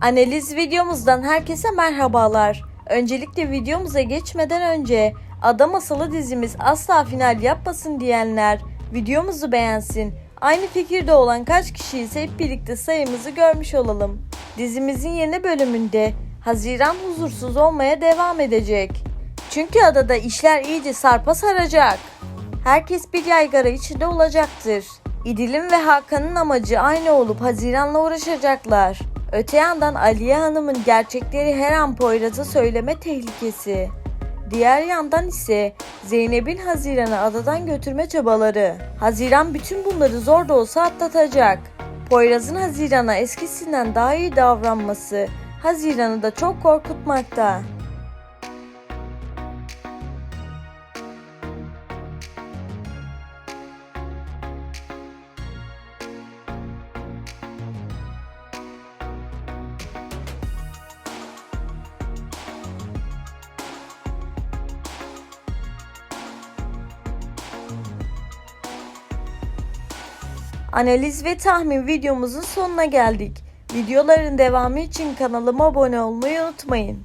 Analiz videomuzdan herkese merhabalar. Öncelikle videomuza geçmeden önce Ada Masalı dizimiz asla final yapmasın diyenler videomuzu beğensin. Aynı fikirde olan kaç kişi ise hep birlikte sayımızı görmüş olalım. Dizimizin yeni bölümünde Haziran huzursuz olmaya devam edecek. Çünkü adada işler iyice sarpa saracak. Herkes bir yaygara içinde olacaktır. İdil'in ve Hakan'ın amacı aynı olup Haziran'la uğraşacaklar. Öte yandan Aliye Hanım'ın gerçekleri her an Poyraz'a söyleme tehlikesi. Diğer yandan ise Zeynep'in Haziran'ı adadan götürme çabaları. Haziran bütün bunları zor da olsa atlatacak. Poyraz'ın Haziran'a eskisinden daha iyi davranması Haziran'ı da çok korkutmakta. Analiz ve tahmin videomuzun sonuna geldik. Videoların devamı için kanalıma abone olmayı unutmayın.